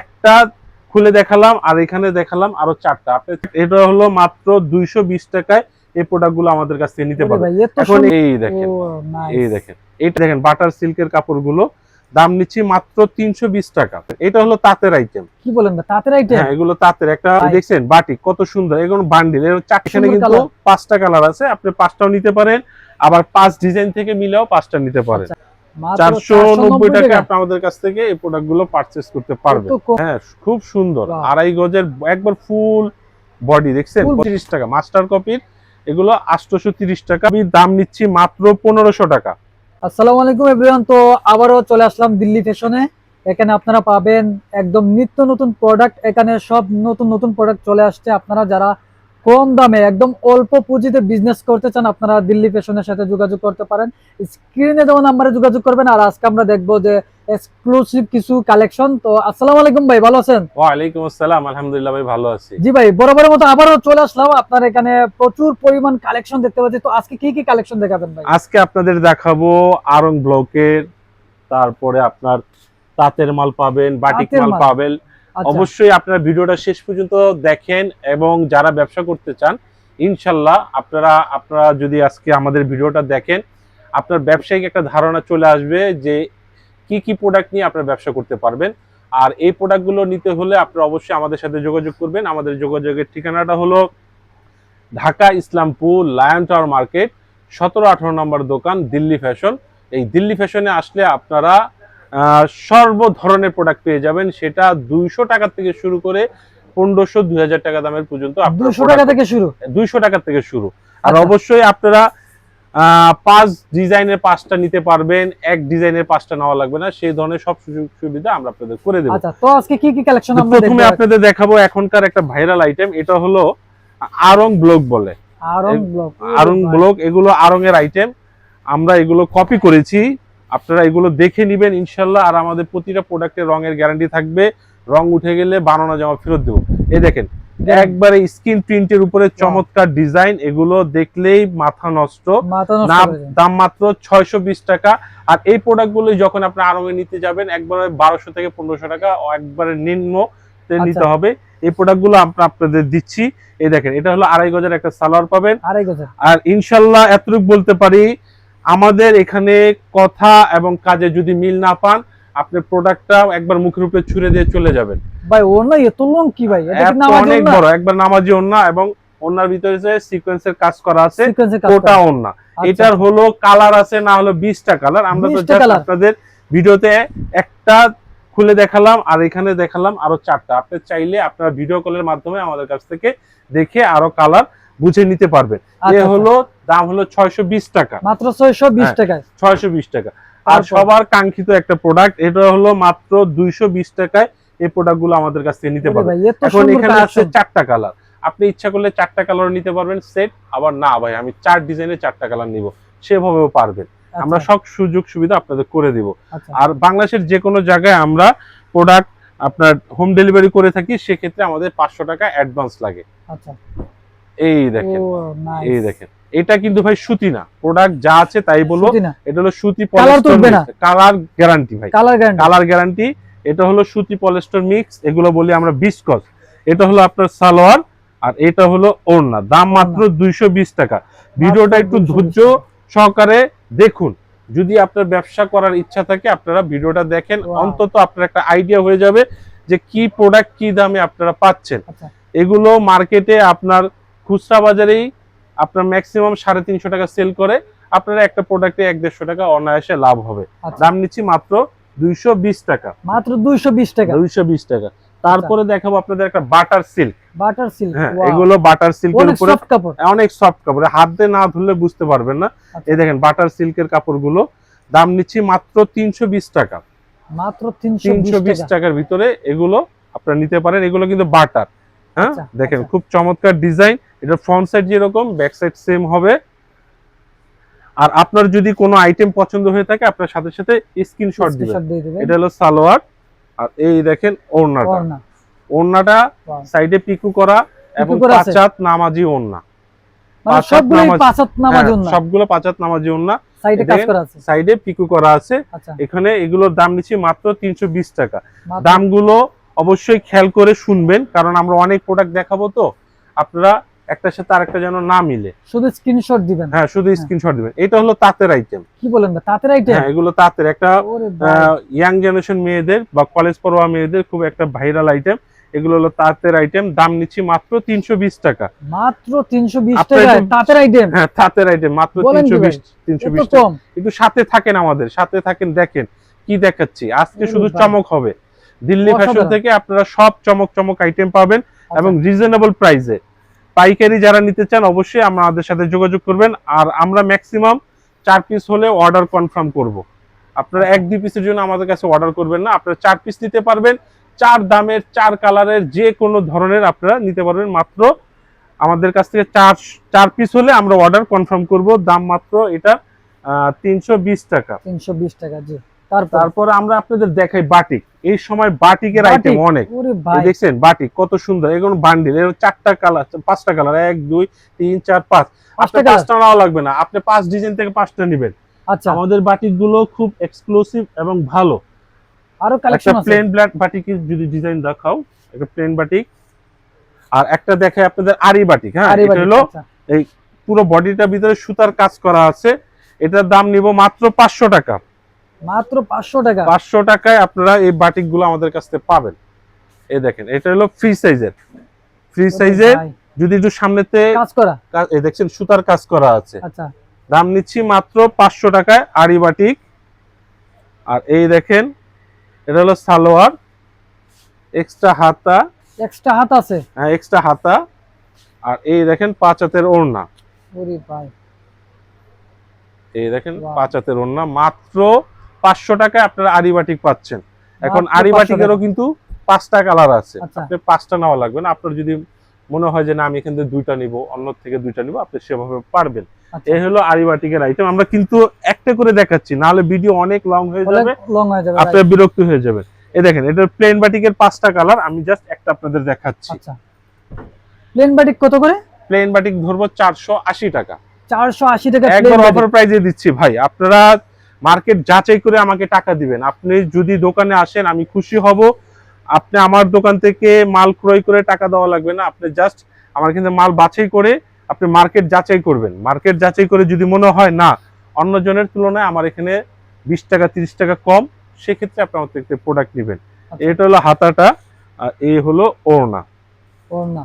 একটা খুলে দেখালাম আর এখানে দেখালাম আরও চারটা। আপনি এটা হলো মাত্র দুইশো বিশ টাকায় এই প্রোডাক্টগুলো আমাদের কাছ থেকে নিতে ওরে পারবেন। এখন এই দেখেন এই দেখেন এইটা দেখেন বাটার সিল্কের কাপড়গুলো। দাম নিচ্ছি মাত্র তিনশো বিশ টাকা। এটা হলো তাঁতের আইটেম কি বলেন তাঁতের আইটেম হ্যাঁ এগুলো তাঁতের। একটা দেখছেন বাটি কত সুন্দর এগুলো বান্ডিল এর চারখানে কিন্তু পাঁচটা কালার আছে আপনি পাঁচটাও নিতে পারেন। আবার পাঁচ ডিজাইন থেকে মিলেও পাঁচটা নিতে পারেন। নব্বই 490 টাকা আপনি আমাদের কাছ থেকে এই প্রোডাক্টগুলো পারচেস করতে পারবেন। হ্যাঁ খুব সুন্দর। আড়াই গজের একবার ফুল বডি দেখছেন? Full body। তিরিশ টাকা। মাস্টার কপির এগুলো আটশোশো তিরিশ টাকা। আমি দাম নিচ্ছি মাত্র পনেরোশো টাকা। আসসালামু আলাইকুম এভরিওয়ান তো আবারও চলে আসলাম দিল্লি ফ্যাশনে এখানে আপনারা পাবেন একদম নিত্য নতুন প্রোডাক্ট এখানে সব নতুন নতুন প্রোডাক্ট চলে আসছে। আপনারা যারা কম দামে একদম অল্প পুঁজিতে বিজনেস করতে চান আপনারা দিল্লি ফ্যাশনের সাথে যোগাযোগ করতে পারেন। স্ক্রিনে দেওয়া নাম্বারে যোগাযোগ করবেন আর আজকে আমরা দেখব যে এক্সক্লুসিভ কিছু কালেকশন তো আসসালামু আলাইকুম ভাই ভালো আছেন? ওয়ালাইকুম আসসালাম আলহামদুলিল্লাহ ভাই ভালো আছি। জি ভাই বরাবরের মতো আবারও চলে আসলাম। আপনার এখানে প্রচুর পরিমাণ কালেকশন দেখতে পাচ্ছি। তো আজকে কি কি কালেকশন দেখাবেন ভাই? আজকে আপনাদের দেখাবো আরং ব্লকের তারপরে আপনার তাঁতের মাল পাবেন বাটিক মাল। পাবেন অবশ্যই আপনারা ভিডিওটা শেষ পর্যন্ত দেখেন এবং যারা ব্যবসা করতে চান, ইনশাল্লাহ আপনারা আপনারা যদি আজকে আমাদের ভিডিওটা দেখেন, আপনার ব্যবসায়িক একটা ধারণা চলে আসবে যে কি কি প্রোডাক্ট নিয়ে আপনারা ব্যবসা করতে পারবেন। আর এই প্রোডাক্টগুলো নিতে হলে আপনারা অবশ্যই আমাদের সাথে যোগাযোগ করবেন। আমাদের যোগাযোগের ঠিকানাটা হলো Dhaka Islampur Lion Tower Market, সতেরো আঠারো নম্বর দোকান, দিল্লি ফ্যাশন। এই দিল্লি ফ্যাশনে আসলে আপনারা সর্ব ধরনের প্রোডাক্ট পেয়ে যাবেন। সেটা দুইশো টাকা থেকে শুরু করে পনেরোশো দুই হাজার টাকা দামের পর্যন্ত দুশো টাকা থেকে শুরু? দুইশো টাকা থেকে শুরু। আর আচ্ছা। অবশ্যই আপনারা পাঁচ ডিজাইনের পাঁচটা নিতে পারবেন এক ডিজাইনের পাঁচটা নেওয়া লাগবে না। সেই ধরনের সব সুযোগ সুবিধা আমরা আপনাদের করে দেবো। আচ্ছা তো আজকে কি কি কালেকশন প্রথমে আপনাদের দেখাবো এখনকার একটা ভাইরাল আইটেম এটা হলো আরং ব্লক বলে। আরং ব্লক আরং ব্লক এগুলো আরং এর আইটেম আমরা এগুলো কপি করেছি। আপনারা এগুলো দেখে নিবেন ইনশাল্লাহ আর আমাদের প্রতিটা প্রোডাক্টের রঙের গ্যারান্টি থাকবে। রং উঠে গেলে বানানো জামা ফেরত দেবো। এই দেখেন একবারে স্ক্রিন প্রিন্টের উপরে চমৎকার ডিজাইন। এগুলো দেখলেই মাথা নষ্ট। দাম মাত্র ছয়শো বিশ টাকা। আর এই প্রোডাক্টগুলো যখন আপনি আরঙে নিতে যাবেন একবারে বারোশো থেকে পনেরোশো টাকা একবারে নিম্ন আচ্ছা। নিতে হবে। এই প্রোডাক্টগুলো আমরা আপনাদের দিচ্ছি। এই দেখেন এটা হলো আড়াই গজের একটা সালোয়ার পাবেন। আড়াই গজের। আর ইনশাল্লাহ এতটুকু বলতে পারি আমাদের এখানে কথা এবং কাজে যদি মিল না পান আপনি প্রোডাক্টটা একবার মুখের উপরে ছুড়ে দিয়ে চলে যাবেন। ভাই ওর না এত লং কি ভাই? এটা কি নামাজ অনেক বড় একবার নামাজি ওন্না এবং ওন্নার ভিতরে যে সিকোয়েন্সের কাজ করা আছে ওটা। ওন্না আচ্ছা। এটার হলো কালার আছে না হলো বিশটা কালার আমরা তো 20 টা just colour। আপনাদের ভিডিওতে একটা খুলে দেখালাম আর এখানে দেখালাম আরও চারটা। আপনি চাইলে আপনার ভিডিও কলের মাধ্যমে আমাদের কাছ থেকে দেখে আরও কালার বুঝে নিতে পারবেন। এ আচ্ছা, হলো দাম হলো ছয়শো বিশ টাকা। মাত্র 620 হ্যাঁ। টাকায়। ছয়শো বিশ টাকা। আর সবার কাঙ্ক্ষিত একটা প্রোডাক্ট এটা হলো মাত্র দুইশো বিশ টাকায় এই প্রোডাক্টগুলো আমাদের কাছ থেকে নিতে পারবেন। এখন এখানে আছে চারটা কালার আপনি ইচ্ছা করলে চারটা কালার নিতে পারবেন সেট আবার না ভাই আমি চার ডিজাইনের চারটা কালার নিব। সেভাবেও পারবেন। আমরা সব সুযোগ সুবিধা আপনাদের করে দিব। আচ্ছা। আর বাংলাদেশের যে কোনো জায়গায় আমরা প্রোডাক্ট আপনার হোম ডেলিভারি করে থাকি সেক্ষেত্রে আমাদের পাঁচশো টাকা অ্যাডভান্স লাগে। আচ্ছা। এই দেখেন এই দেখেন। এটা কিন্তু ভাই সুতি না প্রোডাক্ট যা আছে তাই বলো না। এটা হলো সুতি? কালার গ্যারান্টি ভাই। কালার গ্যারান্টি এটা হলো সুতি পলিস্টার মিক্স এগুলো বলি আমরা বিস্কস এটা হলো আপনার সালোয়ার আর এটা হলো ওড়না। দাম মাত্র দুইশো বিশ টাকা। ভিডিওটা একটু ধৈর্য সহকারে দেখুন। যদি আপনার ব্যবসা করার ইচ্ছা থাকে আপনারা ভিডিওটা দেখেন। অন্তত আপনার একটা আইডিয়া হয়ে যাবে যে কি প্রোডাক্ট কি দামে আপনারা পাচ্ছেন। আচ্ছা। এগুলো মার্কেটে আপনার খুচরা বাজারেই আপনার ম্যাক্সিমাম সাড়ে তিনশো টাকা সেল করে। আপনারা একটা প্রোডাক্টে এক দেড়শো টাকা অনায়াসে লাভ হবে। আচ্ছা। দাম নিচ্ছি মাত্র দুইশো বিশ টাকা। মাত্র 220 টাকা। দুইশো বিশ টাকা। তারপরে দেখাবো আপনাদের একটা বাটার সিল্ক বাটার সিল্ক এগুলো বাটার সিল্কের অনেক উপরে সফট কাপড়। অনেক সফট কাপড়। হাত দিয়ে না ধরলে বুঝতে পারবেন না। আচ্ছা। এই দেখেন বাটার সিল্কের কাপড়গুলো। দাম নিচ্ছি মাত্র তিনশো বিশ টাকা। মাত্র তিনশো 320 বিশ টাকার ভিতরে এগুলো আপনারা নিতে পারেন। এগুলো কিন্তু বাটার হ্যাঁ আচ্ছা, দেখেন আচ্ছা। খুব চমৎকার ডিজাইন এটা ফ্রন্ট সাইড যেরকম ব্যাক সাইড সেম হবে। আর আপনার যদি কোনো আইটেম পছন্দ হয়ে থাকে আপনার সাথে সাথে স্ক্রিনশট দিবেন। এটা হলো সালোয়ার। আর এই দেখেন ওড়নাটা। ওড়না। ওড়নাটা সাইডে পিকু করা এবং পাঁচাত নামাজি ওড়না। মানে পাঁচাত পাঁচাত নামাজ হ্যাঁ, সবগুলো পাঁচাত নামাজি ওড়না। সাইডে কাজ করা আছে। সাইডে পিকু করা আছে। আচ্ছা। এখানে এগুলোর দাম নিচ্ছি মাত্র তিনশো বিশ টাকা। দামগুলো অবশ্যই খেয়াল করে শুনবেন কারণ আমরা অনেক প্রোডাক্ট দেখাবো তো। আপনারা একটার সাথে আরেকটা যেন না মিলে। শুধু স্ক্রিনশট দিবেন। হ্যাঁ শুধু স্ক্রিনশট দিবেন। এটা হলো তাঁতের আইটেম কি বলেন তাঁতের আইটেম হ্যাঁ এগুলো তাঁতের। একটা ইয়াং জেনারেশন মেয়েদের বা কলেজ পড়ুয়া মেয়েদের খুব একটা ভাইরাল আইটেম এগুলো হলো তাঁতের আইটেম দাম নিচ্ছি মাত্র তিনশো বিশ টাকা। মাত্র 320 আপনার টাকায় একটু- তাঁতের আইটেম হ্যাঁ তাঁতের আইটেম মাত্র তিনশো? বিশ তিনশো বিশ টাকা। একটু সাথে থাকেন আমাদের সাথে থাকেন দেখেন কি দেখাচ্ছি। আজকে শুধু চমক হবে। দিল্লি ফ্যাশন থেকে আপনারা সব চমক চমক আইটেম পাবেন আচ্ছা, এবং রিজনেবল প্রাইসে পাইকারি যারা নিতে চান, অবশ্যই আমাদের সাথে যোগাযোগ করবেন। আর আমরা ম্যাক্সিমাম চার পিস হলে অর্ডার কনফার্ম করব। আপনারা এক, দুই পিসের জন্য আমাদের কাছে অর্ডার করবেন না। আপনারা চার পিস নিতে পারবেন। চার দামের, চার কালারের যে কোনো ধরনের আপনারা নিতে পারবেন। মাত্র আমাদের কাছ থেকে চার চার পিস হলে আমরা অর্ডার কনফার্ম করব। দাম মাত্র এটা তিনশো বিশ টাকা। 320 টাকা, জি। তারপর? আমরা আপনাদের দেখাই বাটিক। এই সময় বাটিকের আইটেম অনেক। এই দেখছেন বাটিক কত সুন্দর। এগুলো বান্ডিল এর চারটা কালার পাঁচটা কালার এক দুই তিন চার পাঁচ। আপনার পাঁচটা নেওয়া লাগবে না। আপনি পাঁচ ডিজাইন থেকে পাঁচটা নেবেন। আচ্ছা। আমাদের বাটিকগুলো খুব এক্সক্লুসিভ এবং ভালো। আরও কালেকশন আছে? প্লেন ব্ল্যাক বাটিকের যদি ডিজাইন দেখাও একটা প্লেন বাটিক। আর একটা দেখে আপনাদের আরি বাটিক হ্যাঁ? এটা হলো আচ্ছা। পুরো বডিটার ভিতরে সুতার কাজ করা আছে। এটার দাম নিব মাত্র পাঁচশো টাকা। মাত্র 500 টাকা। পাঁচশো টাকায় আপনারা এই বাটিকগুলো আমাদের কাছ থেকে পাবেন। এই দেখেন এটা হলো ফ্রি সাইজের। ফ্রি সাইজের যদি একটু সামনেতে কাজ করা? এই দেখছেন সুতার কাজ করা আছে। আচ্ছা। দাম নিচ্ছি মাত্র পাঁচশো টাকায় আড়ি বাটিক। আর এই দেখেন এটা হলো সালোয়ার। এক্সট্রা হাতা। এক্সট্রা হাত আছে? হ্যাঁ এক্সট্রা হাতা। আর এই দেখেন পাঁচ হাতের ওড়না। ওরে ভাই। এই দেখেন. পাঁচ হাতের ওড়না। মাত্র পাঁচশো টাকায় আপনারা আড়ি বাটিক পাচ্ছেন। এখন মাত্র আড়ি 500 বাটিকেরও টাকা। কিন্তু পাঁচটা কালার আছে। আচ্ছা। আপনি পাঁচটা নেওয়া লাগবে না। আপনার যদি মনে হয় যে না আমি এখান থেকে দুইটা নিব অন্য থেকে দুইটা নিব আপনি সেভাবে পারবেন। আচ্ছা। এই হলো আড়ি বাটিকের আইটেম আমরা কিন্তু একটা করে দেখাচ্ছি নাহলে ভিডিও অনেক লং হয়ে যাবে। আপনার বিরক্ত হয়ে এই দেখেন এটা প্লেন বাটিকের পাঁচটা কালার আমি জাস্ট একটা আপনাদের দেখাচ্ছি। আচ্ছা। প্লেন বাটিক কত করে? প্লেন বাটিক ধরবো চারশো আশি টাকা। 480 টাকা একবার অফার প্রাইজে দিচ্ছি ভাই। আপনারা মার্কেট যাচাই করে আমাকে টাকা দিবেন। আপনি যদি দোকানে আসেন আমি খুশি হব। আপনি আমার দোকান থেকে মাল ক্রয় করে টাকা দেওয়া লাগবে না। আপনি জাস্ট আমার কিন্তু মাল বাছাই করে আপনি মার্কেট যাচাই করবেন। মার্কেট যাচাই করে যদি মনে হয় না অন্য জনের তুলনায় আমার এখানে বিশ টাকা তিরিশ টাকা কম সেক্ষেত্রে আপনি আমার থেকে প্রোডাক্ট নেবেন। এটা হলো হাতাটা আর এই হলো ওড়না। ওড়না।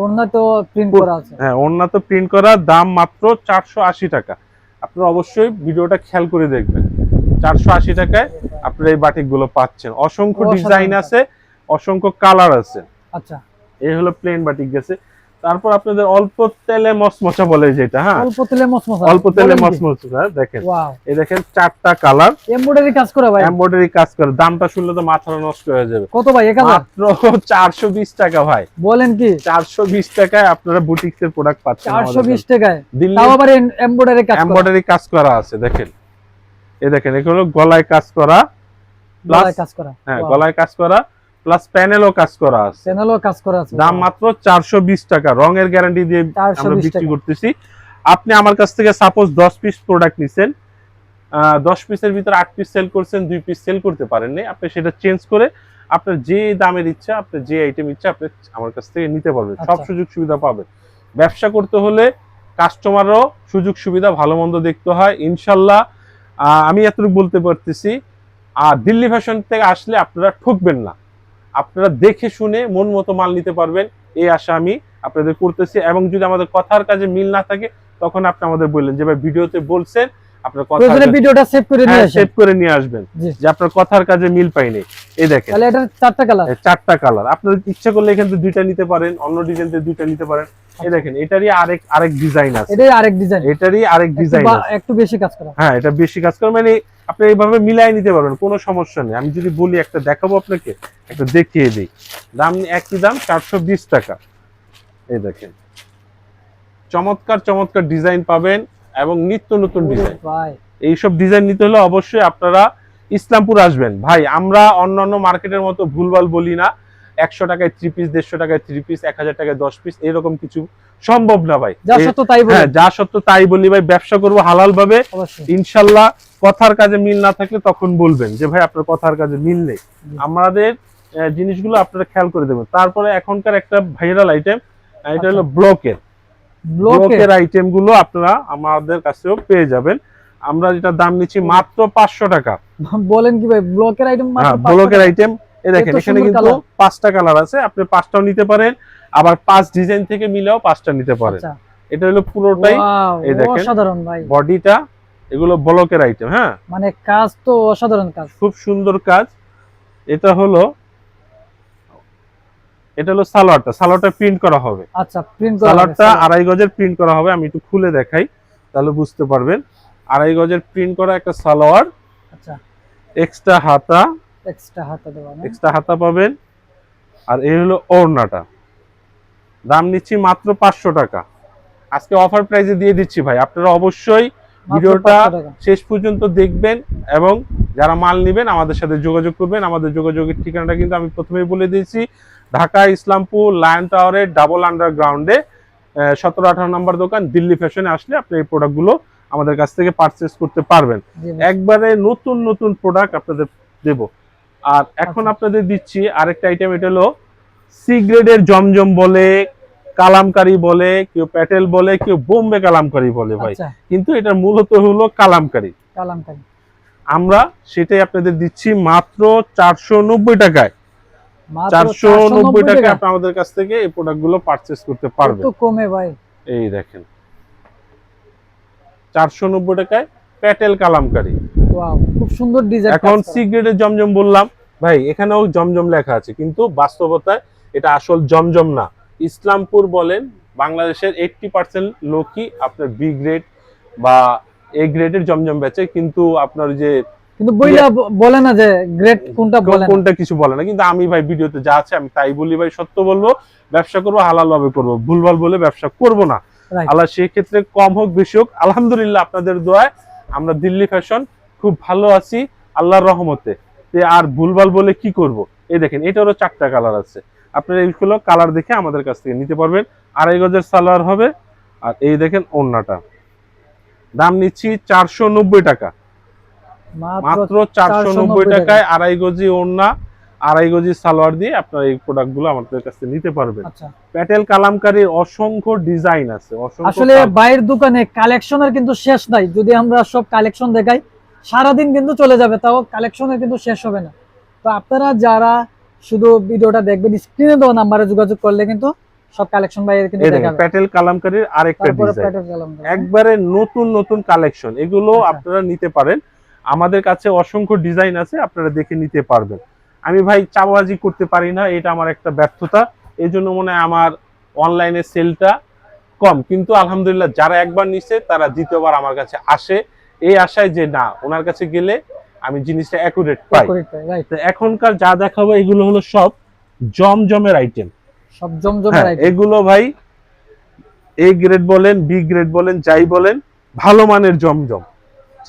ওড়না তো প্রিন্ট করা আছে। হ্যাঁ ওড়না তো প্রিন্ট করা দাম মাত্র চারশো আশি টাকা। আপনারা অবশ্যই ভিডিওটা খেয়াল করে দেখবেন। চারশো আশি টাকায় আপনারা এই বাটিকগুলো পাচ্ছেন। অসংখ্য ডিজাইন আছে অসংখ্য কালার আছে। আচ্ছা। এই হলো প্লেন বাটিক গেছে। তারপর আপনাদের অল্প তেলে মসমসা বলে যেটা হ্যাঁ? অল্প তেলে মসমসা অল্প তেলে মসমসা দেখেন। এই দেখেন চারটা কালার। এমব্রয়ডারি কাজ করা ভাই। এমব্রয়ডারি কাজ করে। দামটা শুনলে তো মাথা নষ্ট হয়ে যাবে। কত ভাই 1000 মাত্র চারশো বিশ টাকা ভাই। বলেন কি? চারশো বিশ টাকায় আপনারা বুটিক্স এর প্রোডাক্ট পাচ্ছেন আমাদের কাছে। 420 টাকায়। তাও আবার এমব্রয়ডারি কাজ এমব্রয়ডারি কাজ করা আছে দেখেন। এই দেখেন এগুলো গলায় কাজ করা। গলায় কাজ করা। হ্যাঁ গলায় কাজ করা। প্লাস প্যানেলও কাজ করা আছে। প্যানেলও কাজ করা আছে। দাম মাত্র চারশো বিশ টাকা। রঙের গ্যারান্টি দিয়ে আমরা বিক্রি করতেছি। আপনি আমার কাছ থেকে সাপোজ দশ পিস প্রোডাক্ট নিছেন দশ পিসের ভিতরে আট পিস সেল করছেন দুই পিস সেল করতে পারেননি। আপনি সেটা চেঞ্জ করে আপনার যে দামের ইচ্ছা আপনার যে আইটেম ইচ্ছা আপনি আমার কাছ থেকে নিতে পারবেন। সব আচ্ছা। সুযোগ সুবিধা পাবেন। ব্যবসা করতে হলে কাস্টমারও সুযোগ সুবিধা ভালো মন্দ দেখতে হয়। ইনশাল্লাহ আমি এতটুকু বলতে পারতেছি। আর দিল্লি ফ্যাশন থেকে আসলে আপনারা ঠকবেন না। আপনারা দেখে শুনে মন মতো মাল নিতে পারবেন। এই আশা আমি আপনাদের করতেছি এবং যদি আমাদের কথার কাজে মিল না থাকে তখন আপনি আমাদের বললেন যে ভাই ভিডিওতে বলছেন আপনার কথা ভিডিওটা সেভ করে নিয়ে আসেন। সেভ করে নিয়ে আসবেন যে আপনার কথার কাজে মিল পাইনি এই দেখেন। তাহলে এটার চারটা কালার চারটা কালার আপনার ইচ্ছা করলে এখান থেকে দুইটা নিতে পারেন অন্য ডিজাইন থেকে দুইটা নিতে পারেন। এই দেখেন এটারই আরেক আরেক ডিজাইন আছে। এটাই আরেক ডিজাইন এটারই আরেক ডিজাইন একটু বেশি কাজ করা। হ্যাঁ এটা বেশি কাজ করে মানে আপনি এইভাবে মিলাই নিতে পারবেন কোনো সমস্যা নেই। আমি যদি বলি একটা দেখাবো আপনাকে একটা দেখিয়ে দিই। দাম একই দাম চারশো বিশ টাকা। এই দেখেন। চমৎকার চমৎকার ডিজাইন পাবেন এবং নিত্য নতুন ডিজাইন এইসব ডিজাইন নিতে হলে অবশ্যই আপনারা ইসলামপুর আসবেন। ভাই আমরা অন্যান্য মার্কেটের মতো ভুলভাল বলি না। একশো টাকায় থ্রি পিস দেড়শো টাকায় থ্রি পিস এক হাজার টাকায় দশ পিস এরকম কিছু সম্ভব না ভাই। যা সত্য তাই হ্যাঁ যা সত্য তাই বলি ভাই ব্যবসা করব হালাল ভাবে ইনশাল্লাহ কথার কাজে মিল না থাকলে তখন বলবেন যে ভাই আপনার কথার কাজে মিল নেই। আমাদের জিনিসগুলো আপনারা খেয়াল করে দেবেন। তারপরে এখনকার একটা ভাইরাল আইটেম এটা হলো ব্লকের। ব্লকের? আইটেমগুলো আপনারা আমাদের কাছেও পেয়ে যাবেন। আমরা যেটা দাম নিচ্ছি মাত্র পাঁচশো টাকা। বলেন কি ভাই ব্লকের আইটেম হ্যাঁ ব্লকের আইটেম দেখেন এখানে কিন্তু পাঁচটা কালার আছে আপনি পাঁচটাও নিতে পারেন আবার পাঁচ ডিজাইন থেকে মিলেও পাঁচটা নিতে পারেন। আচ্ছা। এটা হলো পুরোটাই এই দেখেন। অসাধারণ ভাই। বডিটা এগুলো ব্লকের আইটেম হ্যাঁ? মানে কাজ তো অসাধারণ কাজ। খুব সুন্দর কাজ। এটা হলো এটা হলো সালোয়ারটা সালোয়ারটা প্রিন্ট করা হবে। আচ্ছা প্রিন্ট করা সালোয়ারটা আড়াই গজের প্রিন্ট করা হবে আমি একটু খুলে দেখাই তাহলে বুঝতে পারবেন। আড়াই গজের প্রিন্ট করা একটা সালোয়ার আচ্ছা। এক্সট্রা হাতা এক্সট্রা হাতে দেওয়া এক্সট্রা হাতা পাবেন। আর এই হলো ওড়নাটা। দাম নিচ্ছি মাত্র পাঁচশো টাকা। আজকে অফার প্রাইসে দিয়ে দিচ্ছি ভাই। আপনারা অবশ্যই ভিডিওটা শেষ পর্যন্ত দেখবেন এবং যারা মাল নেবেন আমাদের সাথে যোগাযোগ করবেন। আমাদের যোগাযোগের ঠিকানাটা কিন্তু আমি প্রথমেই বলে দিয়েছি। ঢাকা ইসলামপুর লায়ন টাওয়ারের ডাবল আন্ডারগ্রাউন্ডে সতেরো আঠারো নম্বর দোকান। দিল্লি ফ্যাশনে আসলে আপনি এই প্রোডাক্টগুলো আমাদের কাছ থেকে পারচেস করতে পারবেন। একবারে নতুন নতুন প্রোডাক্ট আপনাদের দেব। আর এখন আচ্ছা। আপনাদের দিচ্ছি আরেকটা আইটেম এটা হলো সি গ্রেডের জমজম বলে কালামকারি বলে কেউ প্যাটেল বলে কেউ বোম্বে কালামকারি বলে ভাই। আচ্ছা। কিন্তু এটা মূলত হলো কালামকারি। কালামকারি। আমরা সেটাই আপনাদের দিচ্ছি মাত্র চারশো নব্বই টাকায়। মাত্র চারশো নব্বই 490 টাকায় আপনি আমাদের কাছ থেকে এই প্রোডাক্টগুলো পারচেস করতে পারবেন। কমে ভাই? এই দেখেন। চারশো নব্বই টাকায় প্যাটেল কালামকারি। ওয়াও খুব সুন্দর ডিজাইন এখন সি গ্রেডের জমজম বললাম ভাই এখানেও জমজম লেখা আছে কিন্তু বাস্তবতায় এটা আসল জমজম না। ইসলামপুর বলেন বাংলাদেশের এইটটি পার্সেন্ট লোকই আপনার বি গ্রেড বা এ গ্রেডের জমজম বেচে কিন্তু আপনার যে কিন্তু বইলা ব- বলে না যে গ্রেট কোনটা বলে কোনটা কিছু বলে না কিন্তু আমি ভাই ভিডিওতে যা আছে আমি তাই বলি ভাই সত্য বলব ব্যবসা করব হালাল ভাবে করব ভুলভাল বলে ব্যবসা করব না। আল্লাহ সেই ক্ষেত্রে কম হোক বেশি হোক আলহামদুলিল্লাহ আপনাদের দোয়ায় আমরা দিল্লি ফ্যাশন খুব ভালো আছি আল্লাহর রহমতে। আর ভুলভাল বলে কি করব? এই দেখেন এটারও চারটা কালার আছে। আপনারা এইগুলো কালার দেখে আমাদের কাছ থেকে নিতে পারবেন। আড়াই গজের সালোয়ার হবে। আর এই দেখেন ওড়নাটা। দাম নিচ্ছি চারশো নব্বই টাকা। মাত্র চারশো নব্বই টাকায় আড়াই গজি ওড়না আড়াই গজি সালোয়ার দিয়ে আপনারা এই প্রোডাক্টগুলো আমাদের কাছে নিতে পারবেন। আচ্ছা। প্যাটেল কালামকারীর অসংখ্য ডিজাইন আছে। আসলে বাইরের দোকানে কালেকশনের কিন্তু শেষ নাই। যদি আমরা সব কালেকশন দেখাই সারাদিন কিন্তু চলে যাবে তাও কালেকশনের কিন্তু শেষ হবে না। তো আপনারা যারা শুধু ভিডিওটা দেখবেন স্ক্রিনে দেওয়া নাম্বারে যোগাযোগ করলে কিন্তু সব কালেকশন কিন্তু প্যাটেল কালামকারীর আরেকটা ডিজাইন একবারে নতুন নতুন কালেকশন এগুলো আচ্ছা। আপনারা নিতে পারেন। আমাদের কাছে অসংখ্য ডিজাইন আছে আপনারা দেখে নিতে পারবেন। আমি ভাই চাবাবাজি করতে পারি না এটা আমার একটা ব্যর্থতা। এই জন্য মনে হয় আমার অনলাইনে সেলটা কম। কিন্তু আলহামদুলিল্লাহ যারা একবার নিচ্ছে তারা দ্বিতীয়বার আমার কাছে আসে। এই আশায় যে না ওনার কাছে গেলে আমি জিনিসটা অ্যাকুরেট পাই। এখনকার যা দেখাবো এগুলো হলো সব জমজমের আইটেম সব জমজমের হ্যাঁ আইটেম এগুলো ভাই এ গ্রেড বলেন বি গ্রেড বলেন যাই বলেন ভালো মানের জমজম।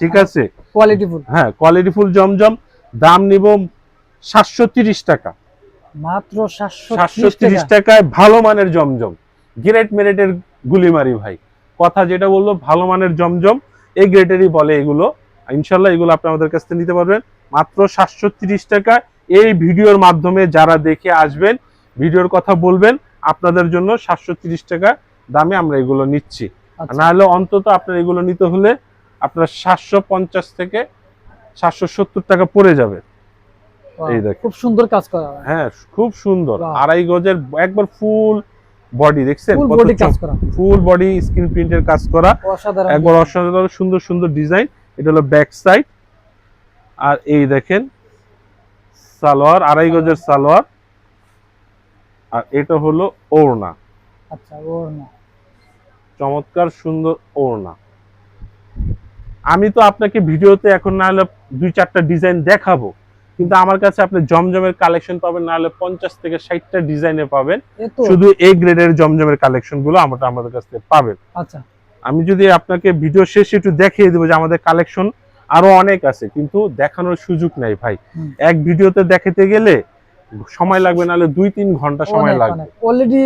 ঠিক আছে? কোয়ালিটিফুল হ্যাঁ কোয়ালিটিফুল জমজম দাম নিব সাতশো তিরিশ টাকা। মাত্র সাতশো তিরিশ টাকায় ভালো মানের জমজম। গ্রেট মেরেটের গুলিমারি ভাই। কথা যেটা বলল ভালো মানের জমজম এই গ্রেটেরই বলে এগুলো। ইনশাল্লাহ এগুলো আপনি আমাদের কাছ থেকে নিতে পারবেন। মাত্র সাতশো টাকা। এই ভিডিওর মাধ্যমে যারা দেখে আসবেন ভিডিওর কথা বলবেন আপনাদের জন্য সাতশো টাকা দামে আমরা এগুলো নিচ্ছি। আচ্ছা। না হলে অন্তত আপনার এগুলো নিতে হলে আপনার সাতশো পঞ্চাশ থেকে সাতশো সত্তর টাকা পড়ে যাবে। এই। খুব সুন্দর কাজ করা। হ্যাঁ খুব সুন্দর। আড়াই গজের একবার ফুল বডি দেখছেন? ফুল বডি স্ক্রিন প্রিন্টের কাজ করা। একবার অসাধারণ সুন্দর সুন্দর ডিজাইন এটা হলো ব্যাক সাইড আর এই দেখেন সালোয়ার আড়াই গজের সালোয়ার। আর এটা হলো ওড়না। আচ্ছা ওর চমৎকার সুন্দর ওড়না। আমি তো আপনাকে ভিডিওতে এখন না হলে দুই চারটা ডিজাইন দেখাবো। কিন্তু আমার কাছে আপনি জমজমের কালেকশন পাবেন না হলে পঞ্চাশ থেকে ষাটটা ডিজাইনে পাবেন। শুধু এ গ্রেডের জমজমের কালেকশনগুলো আমরা আমাদের কাছ থেকে পাবেন। আচ্ছা। আমি যদি আপনাকে ভিডিও শেষে একটু দেখিয়ে দেবো যে আমাদের কালেকশন আরও অনেক আছে কিন্তু দেখানোর সুযোগ নাই ভাই। এক ভিডিওতে দেখাতে গেলে সময় লাগবে নাহলে দুই তিন ঘণ্টা সময় লাগবে। অলরেডি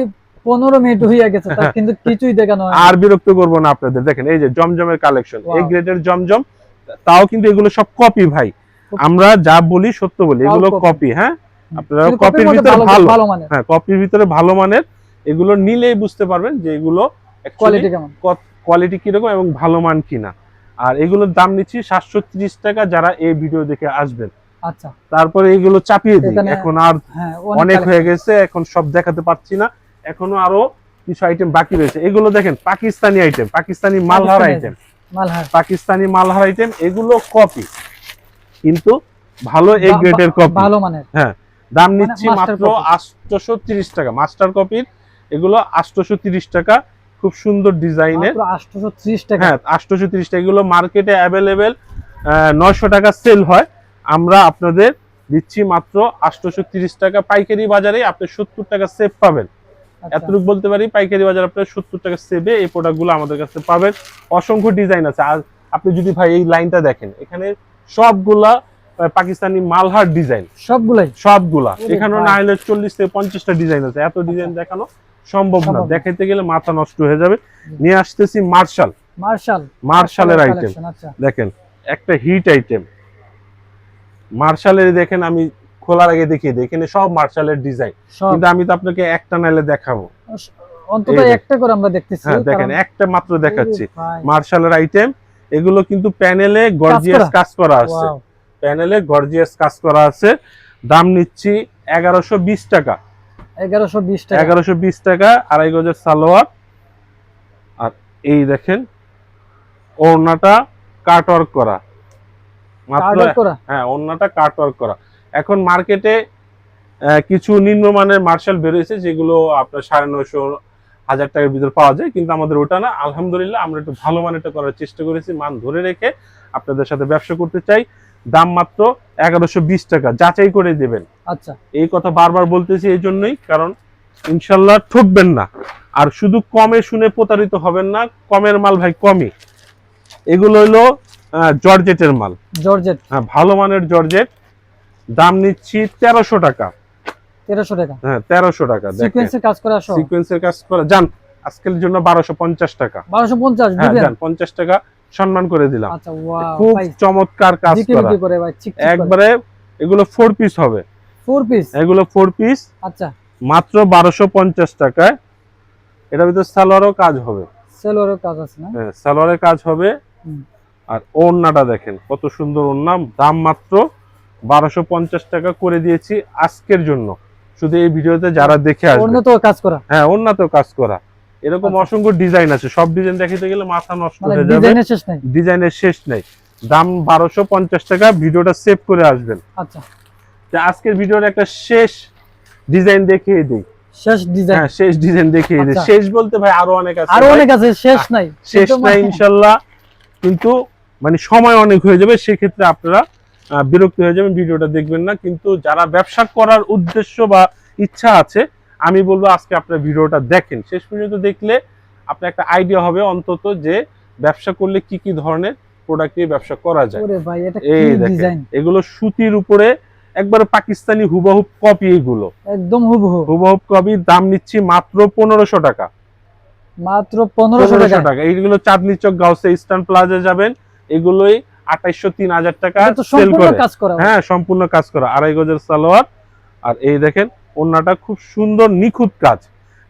পনেরো মিনিট হয়ে গেছে কিন্তু কিছুই দেখানো আর বিরক্ত করব না আপনাদের। দেখেন এই যে জমজমের কালেকশন এই গ্রেডের জমজম তাও কিন্তু এগুলো সব কপি ভাই। আমরা যা বলি সত্য বলি এগুলো কপি হ্যাঁ? আপনারা কপির ভিতরে ভালো হ্যাঁ কপির ভিতরে ভালো মানের। এগুলো নিলেই বুঝতে পারবেন যে এগুলো কোয়ালিটি কেমন? কোয়ালিটি কীরকম এবং ভালো মান কিনা। আর এগুলোর দাম নিচ্ছি সাতশো ত্রিশ টাকা যারা এই ভিডিও দেখে আসবেন। আচ্ছা। তারপরে এগুলো চাপিয়ে দিই। এখন আর হ্যাঁ অনেক হয়ে গেছে এখন সব দেখাতে পারছি না। এখনও আরও কিছু আইটেম বাকি রয়েছে। এগুলো দেখেন Pakistani item Pakistani Malhar item Pakistani Malhar item এগুলো কপি কিন্তু ভালো এ গ্রেডের কপি ভালো মানের। দাম মানে নিচ্ছি মাত্র copy। আটশোশো তিরিশ টাকা। মাস্টার কপির এগুলো আটশোশো তিরিশ টাকা। খুব সুন্দর ডিজাইনের মাত্র 830 টাকা। হ্যাঁ আটশোশো তিরিশ টাকা। এগুলো মার্কেটে অ্যাভেলেবেল নয়শো টাকা সেল হয়। আমরা আপনাদের দিচ্ছি মাত্র আটশোশো তিরিশ টাকা। পাইকারি বাজারে আপনি সত্তর টাকা সেভ পাবেন। আচ্ছা। এতটুকু বলতে পারি পাইকারি বাজার আপনার সত্তর টাকা সেভে এই প্রোডাক্টগুলো আমাদের কাছে পাবেন। অসংখ্য ডিজাইন আছে। আর আপনি যদি ভাই এই লাইনটা দেখেন এখানে সবগুলা পাকিস্তানি মালহার ডিজাইন সবগুলাই? সবগুলা। এখানে না হলে চল্লিশ থেকে পঞ্চাশটা ডিজাইন আছে। এত ডিজাইন দেখানো সম্ভব না। দেখাইতে গেলে মাথা নষ্ট হয়ে যাবে। নিয়ে আসতেছি মার্শাল মার্শাল মার্শালের আইটেম দেখেন একটা হিট আইটেম মার্শালের দেখেন আমি খোলার আগে দেখিয়ে দিই। এখানে সব মার্শালের ডিজাইন কিন্তু আমি তো আপনাকে একটা নাইলে দেখাবো। অন্তত একটা করে আমরা দেখতেছি হ্যাঁ দেখেন একটা মাত্র দেখাচ্ছি। মার্শালের আইটেম এগুলো কিন্তু প্যানেলে গর্জিয়াস কাজ করা আছে। প্যানেলে গর্জিয়াস কাজ করা আছে। দাম নিচ্ছি এগারোশো বিশ টাকা। 1120 টাকা। এগারোশো বিশ টাকা আড়াই গজের সালোয়ার। আর এই দেখেন ওড়নাটা কাট ওয়ার্ক করা। মাত্র হ্যাঁ ওড়নাটা কাট ওয়ার্ক করা। এখন মার্কেটে কিছু নিম্নমানের মার্শাল বেরোয়েছে যেগুলো আপনার সাড়ে নয়শো হাজার টাকার ভিতর পাওয়া যায় কিন্তু আমাদের ওটা না আলহামদুলিল্লাহ আমরা একটু ভালো মানেরটা করার চেষ্টা করেছি মান ধরে রেখে আপনাদের সাথে ব্যবসা করতে চাই। দাম মাত্র এগারোশো বিশ টাকা যাচাই করে দেবেন। আচ্ছা। এই কথা বারবার বলতেছি এই জন্যই কারণ ইনশাল্লাহ ঠকবেন না। আর শুধু কমে শুনে প্রতারিত হবেন না কমের মাল ভাই কমই। এগুলো হলো জর্জেটের মাল। জর্জেট। হ্যাঁ ভালো মানের জর্জেট। দাম নিচ্ছি তেরোশো টাকা। 1300 টাকা। হ্যাঁ তেরোশো টাকা দেখেন। সিকোয়েন্সের কাজ করা সহ সিকোয়েন্সের কাজ করে যান আজকের জন্য বারোশো পঞ্চাশ টাকা। 1250 হ্যাঁ দিবেন? যান পঞ্চাশ টাকা সম্মান করে দিলাম। আচ্ছা ওয়াও খুব চমৎকার কাজ করা। করে ভাই চিক চিক করে। একবারে এগুলো ফোর পিস হবে। ফোর পিস এগুলো ফোর পিস আচ্ছা। মাত্র বারোশো পঞ্চাশ টাকায়। এটার ভিতরে সালোয়ারও কাজ হবে। সেলোরের কাজ আছে না? হ্যাঁ সালোয়ারের কাজ হবে। আর ওড়নাটা দেখেন কত সুন্দর ওড়না। দাম মাত্র বারোশো পঞ্চাশ টাকা করে দিয়েছি আজকের জন্য। শুধু এই ভিডিওতে যারা দেখে আসবে। কাজ করা। হ্যাঁ কাজ করা। এরকম আচ্ছা। অসংখ্য ডিজাইন আছে। সব ডিজাইন দেখাতে গেলে মাথা নষ্ট মানে হয়ে যাবে। ডিজাইনের শেষ নাই? ডিজাইনের শেষ নেই। দাম বারোশো পঞ্চাশ টাকা। ভিডিওটা সেভ করে আসবেন। আচ্ছা। তো আজকের ভিডিওর একটা শেষ ডিজাইন দেখিয়ে দিই। শেষ ডিজাইন? হ্যাঁ শেষ ডিজাইন দেখিয়ে দিই। আচ্ছা। শেষ বলতে ভাই আরও অনেক আছে। আরও অনেক আছে। শেষ নাই। শেষ নাই মানে- ইনশাল্লাহ। কিন্তু মানে সময় অনেক হয়ে যাবে। সেক্ষেত্রে আপনারা বিরক্ত হয়ে যাবেন ভিডিওটা দেখবেন না। কিন্তু যারা ব্যবসা করার উদ্দেশ্য বা ইচ্ছা আছে আমি বলব আজকে আপনার ভিডিওটা দেখেন। শেষ পর্যন্ত দেখলে আপনার একটা আইডিয়া হবে অন্তত যে ব্যবসা করলে কি কি ধরনের প্রোডাক্ট নিয়ে ব্যবসা করা যায়। এই দেখেন এগুলো সুতির উপরে একবার পাকিস্তানি হুবাহুব কপি এগুলো। একদম হুবহু। হুবাহুব কপি দাম নিচ্ছি মাত্র পনেরোশো টাকা। মাত্র 1500 পনেরোশো টাকা। টাকা। এইগুলো চাঁদনি চক গাউসে ইস্টার্ন প্লাজা যাবেন এগুলোই আঠাইশো তিন হাজার টাকা সেল করে। হ্যাঁ সম্পূর্ণ কাজ করা। আড়াই গজের সালোয়ার। আর এই দেখেন ওন্নাটা খুব সুন্দর নিখুঁত কাজ।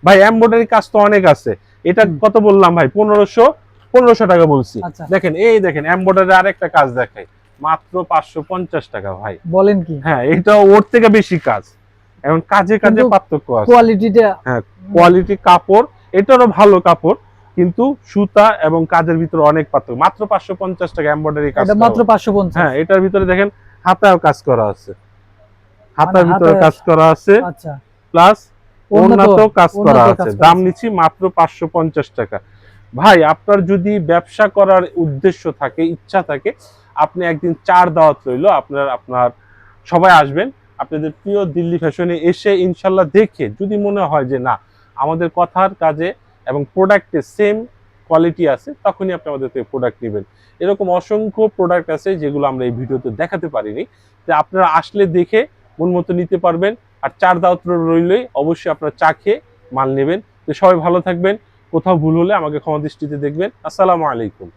ভাই এমব্রয়ডারি কাজ তো অনেক আছে। এটা কত বললাম ভাই? পনেরোশো পনেরোশো টাকা বলছি। আচ্ছা। দেখেন এই দেখেন এমব্রয়ডারি আরেকটা কাজ দেখাই। মাত্র পাঁচশো পঞ্চাশ টাকা ভাই। বলেন কি? হ্যাঁ এটা ওর থেকে বেশি কাজ। এখন কাজে কাজে পার্থক্য আছে। কোয়ালিটিটা কোয়ালিটি কাপড় এটারও ভালো কাপড়। কিন্তু সুতা এবং কাজের ভিতরে অনেক পার্থক্য। মাত্র পাঁচশো পঞ্চাশ টাকা এমব্রয়ডারি কাজ। মাত্র 550 হ্যাঁ এটার ভিতরে দেখেন হাতাও কাজ করা আছে। হাতার মানে ভিতরে কাজ করা আছে। আচ্ছা। প্লাস কাজ করা আছে। দাম নিচ্ছি মাত্র পাঁচশো পঞ্চাশ টাকা। ভাই আপনার যদি ব্যবসা করার উদ্দেশ্য থাকে ইচ্ছা থাকে আপনি একদিন চার দাওয়াত রইল আপনার আপনার সবাই আসবেন। আপনাদের প্রিয় দিল্লি ফ্যাশনে এসে ইনশাল্লাহ দেখে যদি মনে হয় যে না আমাদের কথার কাজে এবং প্রোডাক্টে সেম কোয়ালিটি আছে, তখনই আপনি আমাদের থেকে প্রোডাক্ট নেবেন। এরকম অসংখ্য প্রোডাক্ট আছে যেগুলো আমরা এই ভিডিওতে দেখাতে পারিনি। যে আপনারা আসলে দেখে মন মতো নিতে পারবেন। আর চার দাওয়াত রইলেই, অবশ্যই আপনারা চা খেয়ে মাল নেবেন। তো সবাই ভালো থাকবেন, কোথাও ভুল হলে আমাকে ক্ষমা দৃষ্টিতে দেখবেন। আসসালামু আলাইকুম।